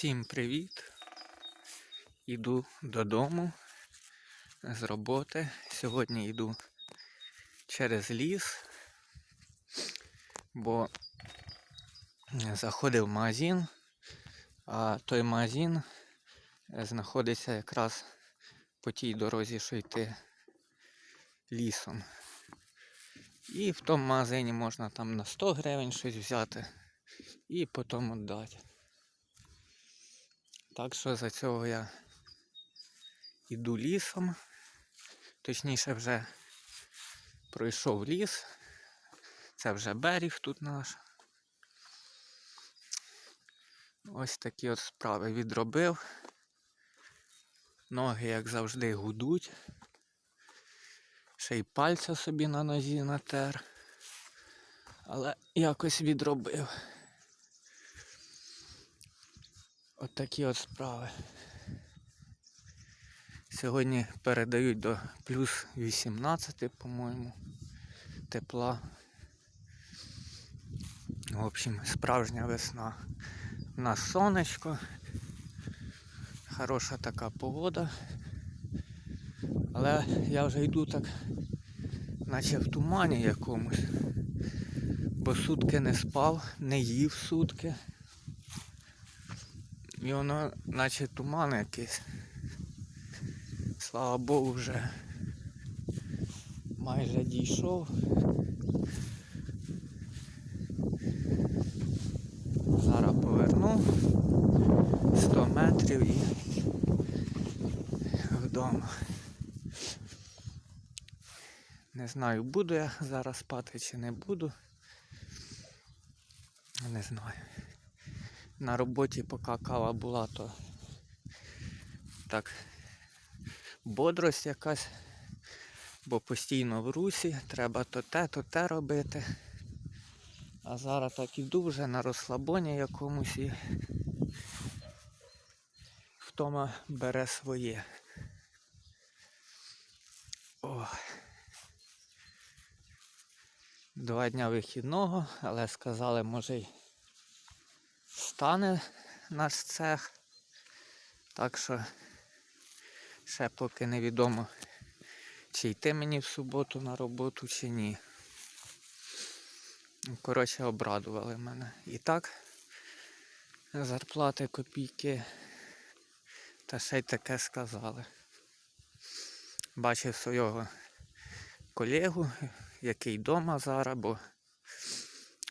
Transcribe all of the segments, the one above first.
Всім привіт! Іду додому з роботи. Сьогодні йду через ліс, бо заходив в магазин, а той магазин знаходиться якраз по тій дорозі, що йти лісом. І в тому магазині можна там на 100 гривень щось взяти і потім віддати. Так що за цього я йду лісом. Точніше вже пройшов ліс. Це вже берег тут наш. Ось такі от справи відробив. Ноги, як завжди, гудуть. Ще й пальця собі на нозі натер. Але якось відробив. От такі от справи. Сьогодні передають до плюс 18, по-моєму, тепла. В общем, справжня весна. У нас сонечко. Хороша така погода. Але я вже йду так, наче в тумані якомусь. Бо сутки не спав, не їв сутки. І воно наче туман якийсь. Слава Богу, вже майже дійшов. Зараз поверну 100 метрів і вдома. Не знаю, буду я зараз спати чи не буду. Не знаю на роботі, поки кава була, то так бодрость якась, бо постійно в русі, треба то те, то те робити. А зараз так іду вже на розслабоні якомусь і втома бере своє. О. Два дня вихідного, але сказали, може й стане наш цех. Так що ще поки невідомо, чи йти мені в суботу на роботу, чи ні. Коротше, обрадували мене. І так, зарплати копійки. Та ще й таке сказали. Бачив свого колегу, який вдома зараз, бо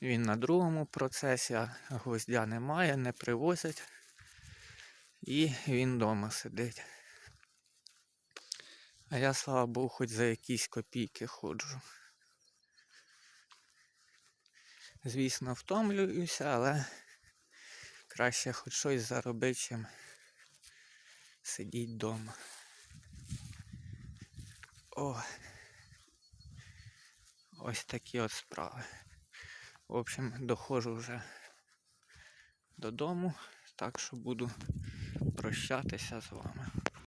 він на другому процесі, а гвоздя немає, не привозять. І він вдома сидить. А я, слава Богу, хоч за якісь копійки ходжу. Звісно, втомлююся, але краще хоч щось заробити, чим сидіть вдома. О! Ось такі от справи. В общем, доходжу вже додому, так що буду прощатися з вами.